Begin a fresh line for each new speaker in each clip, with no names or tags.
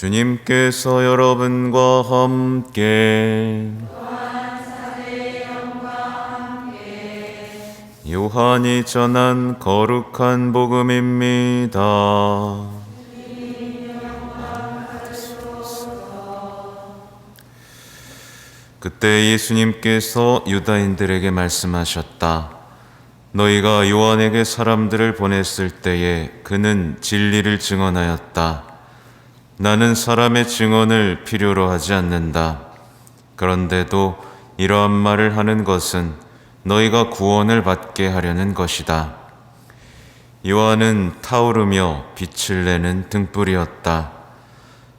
주님께서 여러분과 함께 요한이 전한 거룩한 복음입니다. 그때 예수님께서 유다인들에게 말씀하셨다. 너희가 요한에게 사람들을 보냈을 때에 그는 진리를 증언하였다. 나는 사람의 증언을 필요로 하지 않는다. 그런데도 이러한 말을 하는 것은 너희가 구원을 받게 하려는 것이다. 요한은 타오르며 빛을 내는 등불이었다.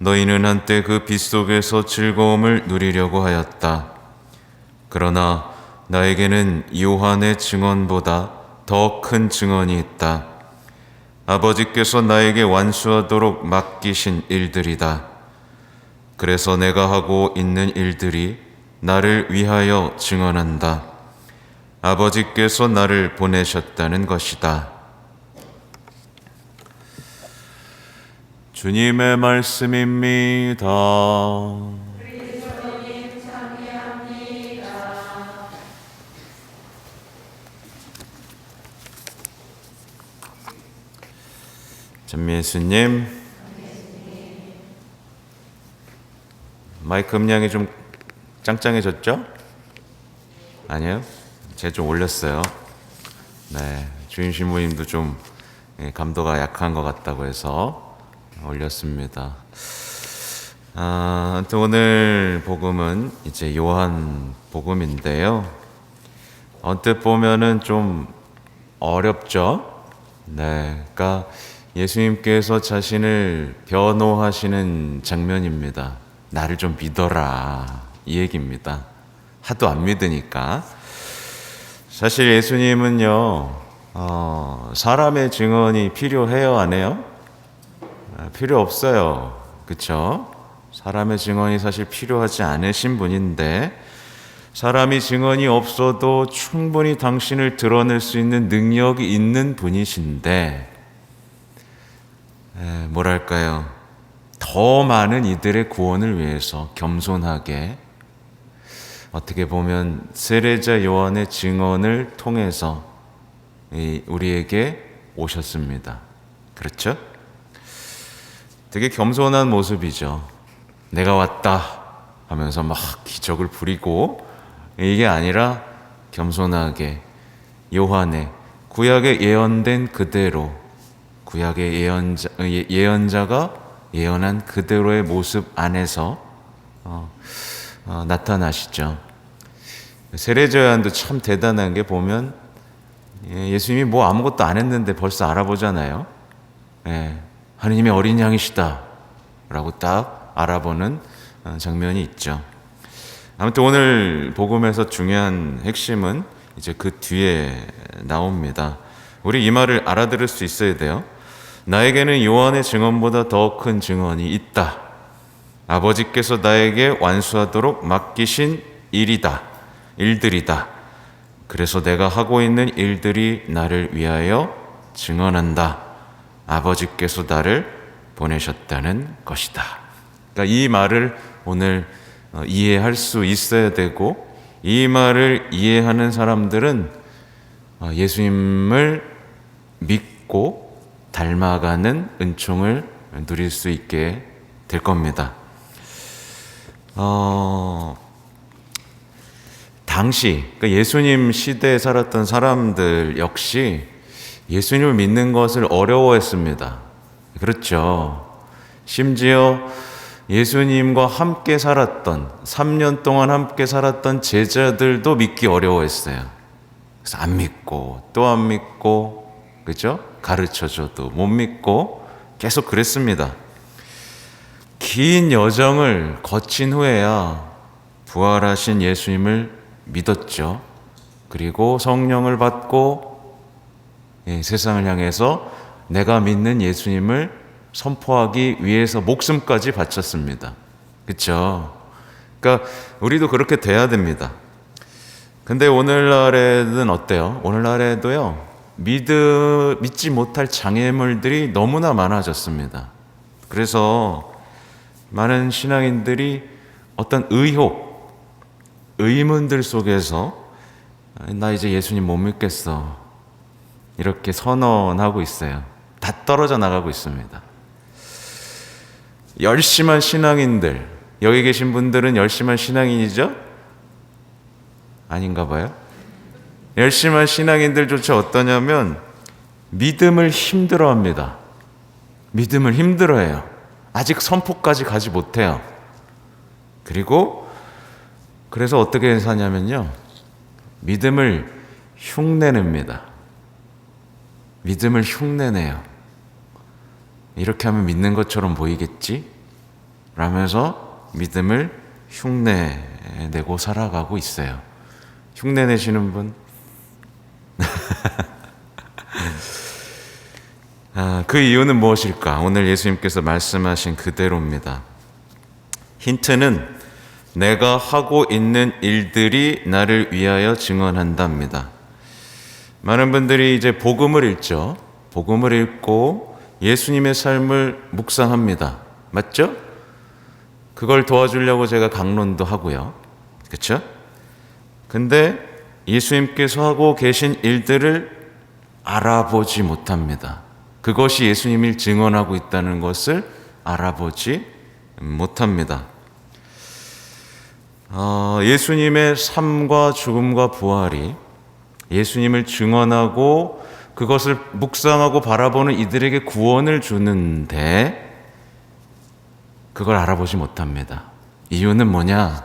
너희는 한때 그 빛 속에서 즐거움을 누리려고 하였다. 그러나 나에게는 요한의 증언보다 더 큰 증언이 있다. 아버지께서 나에게 완수하도록 맡기신 일들이다. 그래서 내가 하고 있는 일들이 나를 위하여 증언한다. 아버지께서 나를 보내셨다는 것이다. 주님의 말씀입니다. 전미 예수님, 마이크 음량이 좀 짱짱해졌죠? 아니요, 제가 좀 올렸어요. 네, 주임 신부님도 좀 예, 감도가 약한 것 같다고 해서 올렸습니다. 아, 오늘 복음은 이제 요한 복음인데요. 언뜻 보면은 좀 어렵죠? 네, 그러니까 예수님께서 자신을 변호하시는 장면입니다. 나를 좀 믿어라. 이 얘기입니다. 하도 안 믿으니까. 사실 예수님은요, 어, 사람의 증언이 필요해요, 안 해요? 아, 필요 없어요. 그쵸? 사람의 증언이 사실 필요하지 않으신 분인데, 사람이 증언이 없어도 충분히 당신을 드러낼 수 있는 능력이 있는 분이신데, 에, 뭐랄까요. 더 많은 이들의 구원을 위해서 겸손하게 어떻게 보면 세례자 요한의 증언을 통해서 이 우리에게 오셨습니다. 그렇죠? 되게 겸손한 모습이죠. 내가 왔다 하면서 막 기적을 부리고 이게 아니라 겸손하게 요한의 구약에 예언된 그대로 구약의 예언자, 예- 예언자가 예언한 그대로의 모습 안에서 어, 어, 나타나시죠. 세례자 요한도 참 대단한 게 보면 예, 예수님이 뭐 아무것도 안 했는데 벌써 알아보잖아요. 예, 하느님의 어린 양이시다. 라고 딱 알아보는 어, 장면이 있죠. 아무튼 오늘 복음에서 중요한 핵심은 이제 그 뒤에 나옵니다. 우리 이 말을 알아들을 수 있어야 돼요. 나에게는 요한의 증언보다 더 큰 증언이 있다. 아버지께서 나에게 완수하도록 맡기신 일이다. 일들이다. 그래서 내가 하고 있는 일들이 나를 위하여 증언한다. 아버지께서 나를 보내셨다는 것이다. 그러니까 이 말을 오늘 어, 이해할 수 있어야 되고 이 말을 이해하는 사람들은 어, 예수님을 믿고 닮아가는 은총을 누릴 수 있게 될 겁니다. 어, 당시 그러니까 예수님 시대에 살았던 사람들 역시 예수님을 믿는 것을 어려워했습니다. 그렇죠. 심지어 예수님과 함께 살았던 3년 동안 함께 살았던 제자들도 믿기 어려워했어요. 그래서 안 믿고 또 안 믿고 그죠? 가르쳐줘도 못 믿고 계속 그랬습니다. 긴 여정을 거친 후에야 부활하신 예수님을 믿었죠. 그리고 성령을 받고 예, 세상을 향해서 내가 믿는 예수님을 선포하기 위해서 목숨까지 바쳤습니다. 그렇죠? 그러니까 우리도 그렇게 돼야 됩니다. 근데 오늘날에는 어때요? 오늘날에도요. 믿으, 믿지 못할 장애물들이 너무나 많아졌습니다. 그래서 많은 신앙인들이 어떤 의혹, 의문들 속에서 나 이제 예수님 못 믿겠어. 이렇게 선언하고 있어요. 다 떨어져 나가고 있습니다. 열심한 신앙인들, 여기 계신 분들은 열심한 신앙인이죠? 아닌가 봐요. 열심한 신앙인들조차 어떠냐면 믿음을 힘들어 합니다. 믿음을 힘들어 해요. 아직 선포까지 가지 못해요. 그리고 그래서 어떻게 사냐면요. 믿음을 흉내냅니다. 믿음을 흉내내요. 이렇게 하면 믿는 것처럼 보이겠지? 라면서 믿음을 흉내내고 살아가고 있어요. 흉내내시는 분? 아, 그 이유는 무엇일까? 오늘 예수님께서 말씀하신 그대로입니다. 힌트는 내가 하고 있는 일들이 나를 위하여 증언한답니다. 많은 분들이 이제 복음을 읽죠. 복음을 읽고 예수님의 삶을 묵상합니다. 맞죠? 그걸 도와주려고 제가 강론도 하고요. 그렇죠? 근데 예수님께서 하고 계신 일들을 알아보지 못합니다. 그것이 예수님을 증언하고 있다는 것을 알아보지 못합니다. 어, 예수님의 삶과 죽음과 부활이 예수님을 증언하고 그것을 묵상하고 바라보는 이들에게 구원을 주는데 그걸 알아보지 못합니다. 이유는 뭐냐?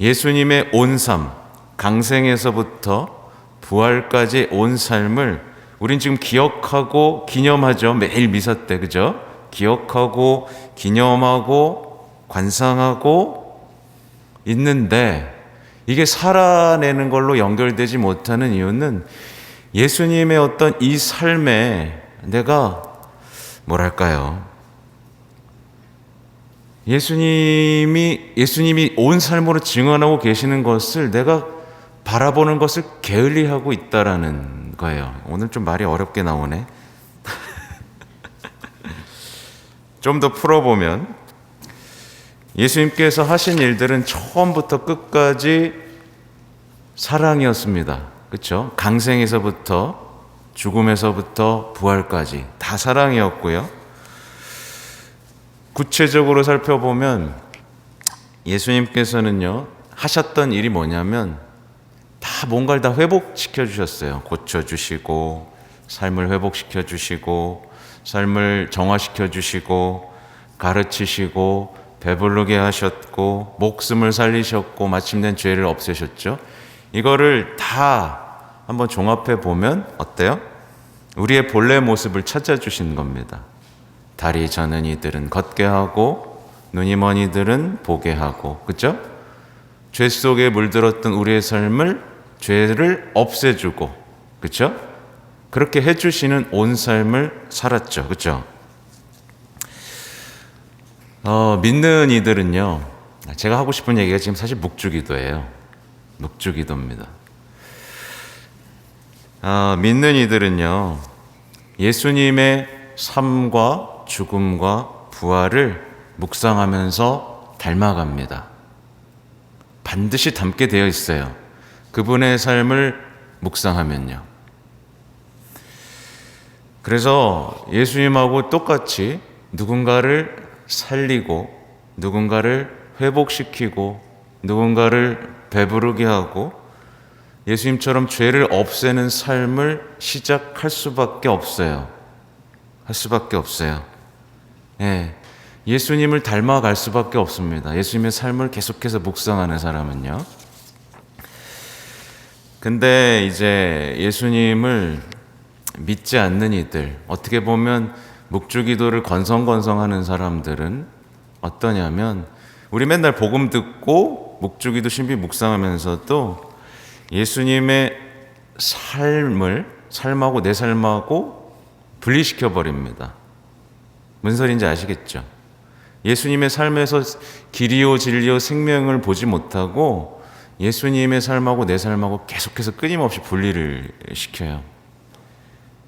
예수님의 온 삶, 강생에서부터 부활까지 온 삶을 우린 지금 기억하고 기념하죠. 매일 미사 때, 그죠? 기억하고 기념하고 관상하고 있는데 이게 살아내는 걸로 연결되지 못하는 이유는 예수님의 어떤 이 삶에 내가 뭐랄까요? 예수님이 예수님이 온 삶으로 증언하고 계시는 것을 내가 바라보는 것을 게을리하고 있다라는 거예요. 오늘 좀 말이 어렵게 나오네. 좀 더 풀어보면 예수님께서 하신 일들은 처음부터 끝까지 사랑이었습니다. 그렇죠? 강생에서부터 죽음에서부터 부활까지 다 사랑이었고요. 구체적으로 살펴보면 예수님께서는요 하셨던 일이 뭐냐면 다 뭔가를 다 회복시켜 주셨어요. 고쳐 주시고 삶을 회복시켜 주시고 삶을 정화시켜 주시고 가르치시고 배부르게 하셨고 목숨을 살리셨고 마침내 죄를 없애셨죠. 이거를 다 한번 종합해 보면 어때요? 우리의 본래 모습을 찾아주신 겁니다. 다리 저는 이들은 걷게 하고 눈이 먼 이들은 보게 하고 그죠? 죄 속에 물들었던 우리의 삶을 죄를 없애주고 그죠? 그렇게 해주시는 온 삶을 살았죠. 그죠? 어, 믿는 이들은요, 제가 하고 싶은 얘기가 지금 사실 묵주기도예요. 묵주기도입니다. 어, 믿는 이들은요, 예수님의 삶과 죽음과 부활을 묵상하면서 닮아갑니다. 반드시 닮게 되어 있어요. 그분의 삶을 묵상하면요. 그래서 예수님하고 똑같이 누군가를 살리고 누군가를 회복시키고 누군가를 배부르게 하고 예수님처럼 죄를 없애는 삶을 시작할 수밖에 없어요. 할 수밖에 없어요. 예. 예수님을 닮아갈 수밖에 없습니다. 예수님의 삶을 계속해서 묵상하는 사람은요. 근데 이제 예수님을 믿지 않는 이들, 어떻게 보면 묵주기도를 건성건성하는 사람들은 어떠냐면 우리 맨날 복음 듣고 묵주기도 신비 묵상하면서도 예수님의 삶을 삶하고 내 삶하고 분리시켜 버립니다. 무슨 소리인지 아시겠죠? 예수님의 삶에서 길이요 진리요 생명을 보지 못하고 예수님의 삶하고 내 삶하고 계속해서 끊임없이 분리를 시켜요.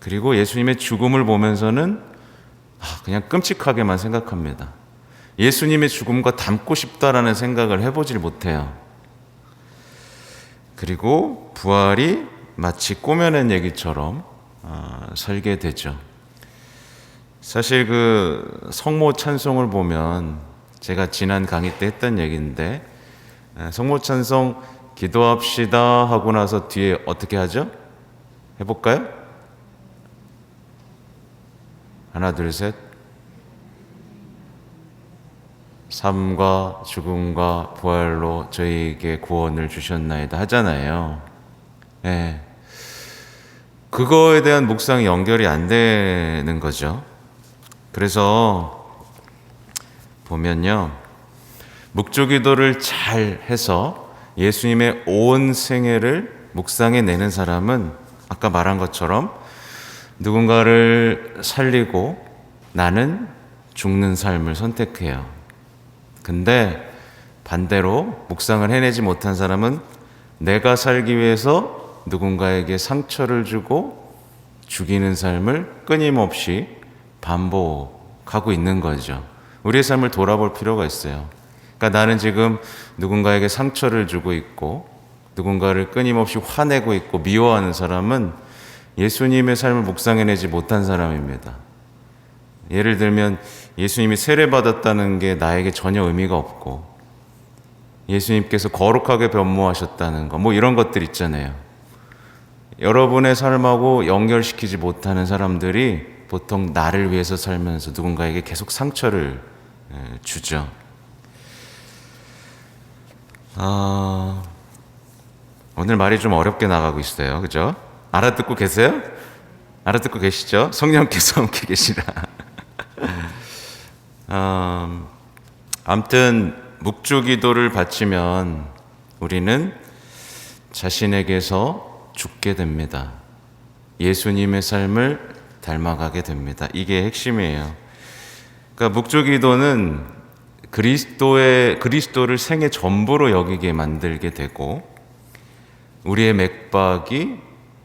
그리고 예수님의 죽음을 보면서는 아, 그냥 끔찍하게만 생각합니다. 예수님의 죽음과 닮고 싶다라는 생각을 해보질 못해요. 그리고 부활이 마치 꾸며낸 얘기처럼 어, 살게 되죠. 사실 그 성모 찬송을 보면 제가 지난 강의 때 했던 얘기인데 에, 성모 찬송 기도합시다 하고 나서 뒤에 어떻게 하죠? 해볼까요? 하나 둘 셋. 삶과 죽음과 부활로 저희에게 구원을 주셨나이다 하잖아요. 예. 그거에 대한 묵상이 연결이 안 되는 거죠. 그래서 보면요. 묵주기도를 잘 해서 예수님의 온 생애를 묵상해 내는 사람은 아까 말한 것처럼 누군가를 살리고 나는 죽는 삶을 선택해요. 근데 반대로 묵상을 해내지 못한 사람은 내가 살기 위해서 누군가에게 상처를 주고 죽이는 삶을 끊임없이 반복하고 있는 거죠. 우리의 삶을 돌아볼 필요가 있어요. 그러니까 나는 지금 누군가에게 상처를 주고 있고 누군가를 끊임없이 화내고 있고 미워하는 사람은 예수님의 삶을 묵상해내지 못한 사람입니다. 예를 들면 예수님이 세례받았다는 게 나에게 전혀 의미가 없고 예수님께서 거룩하게 변모하셨다는 거, 뭐 이런 것들 있잖아요. 여러분의 삶하고 연결시키지 못하는 사람들이 보통 나를 위해서 살면서 누군가에게 계속 상처를 예, 주죠. 아, 오늘 말이 좀 어렵게 나가고 있어요. 그죠? 알아듣고 계세요? 알아듣고 계시죠? 성령께서 함께 계시라. 어, 암튼 묵주 기도를 바치면 우리는 자신에게서 죽게 됩니다. 예수님의 삶을 닮아가게 됩니다. 이게 핵심이에요. 그러니까 묵주기도는 그리스도의 그리스도를 생애 전부로 여기게 만들게 되고 우리의 맥박이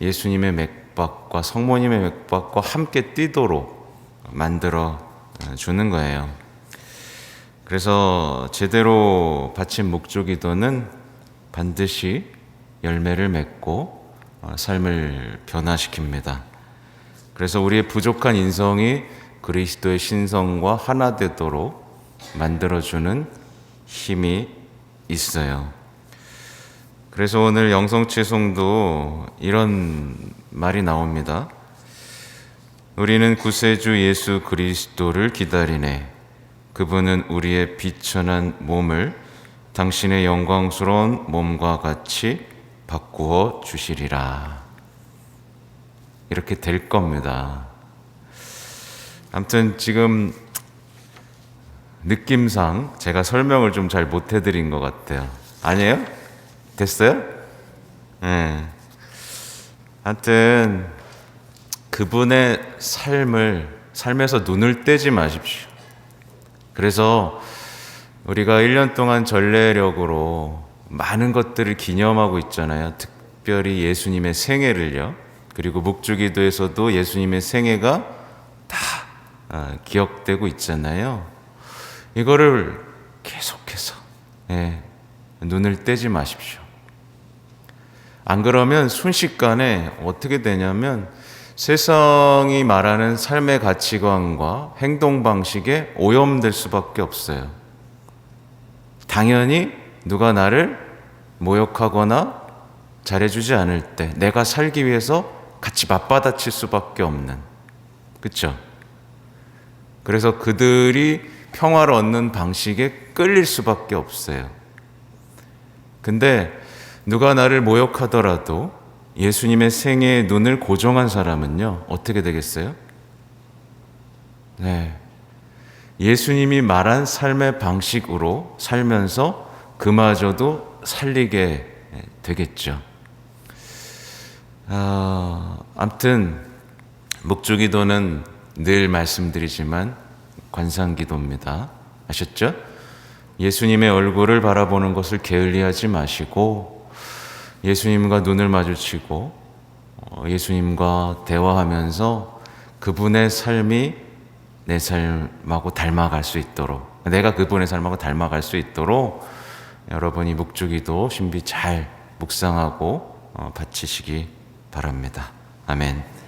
예수님의 맥박과 성모님의 맥박과 함께 뛰도록 만들어 주는 거예요. 그래서 제대로 바친 목조기도는 반드시 열매를 맺고 어, 삶을 변화시킵니다. 그래서 우리의 부족한 인성이 그리스도의 신성과 하나 되도록 만들어주는 힘이 있어요. 그래서 오늘 영성채송도 이런 말이 나옵니다. 우리는 구세주 예수 그리스도를 기다리네. 그분은 우리의 비천한 몸을 당신의 영광스러운 몸과 같이 바꾸어 주시리라. 이렇게 될 겁니다. 아무튼 지금 느낌상 제가 설명을 좀 잘 못 해드린 것 같아요. 아니에요? 됐어요? 예. 네. 하여튼 그분의 삶을 삶에서 눈을 떼지 마십시오. 그래서 우리가 1년 동안 전례력으로 많은 것들을 기념하고 있잖아요. 특별히 예수님의 생애를요. 그리고 묵주기도에서도 예수님의 생애가 다 아, 기억되고 있잖아요. 이거를 계속해서 예, 눈을 떼지 마십시오. 안 그러면 순식간에 어떻게 되냐면 세상이 말하는 삶의 가치관과 행동 방식에 오염될 수밖에 없어요. 당연히 누가 나를 모욕하거나 잘해주지 않을 때 내가 살기 위해서 같이 맞받아칠 수밖에 없는. 그쵸? 그래서 그들이 평화를 얻는 방식에 끌릴 수밖에 없어요. 근데 누가 나를 모욕하더라도 예수님의 생애에 눈을 고정한 사람은요, 어떻게 되겠어요? 네. 예수님이 말한 삶의 방식으로 살면서 그마저도 살리게 되겠죠. 아, 암튼, 묵주기도는 늘 말씀드리지만 관상기도입니다. 아셨죠? 예수님의 얼굴을 바라보는 것을 게을리하지 마시고 예수님과 눈을 마주치고 어, 예수님과 대화하면서 그분의 삶이 내 삶하고 닮아갈 수 있도록 내가 그분의 삶하고 닮아갈 수 있도록 여러분이 묵주기도 신비 잘 묵상하고 어, 바치시기 바랍니다. 아멘.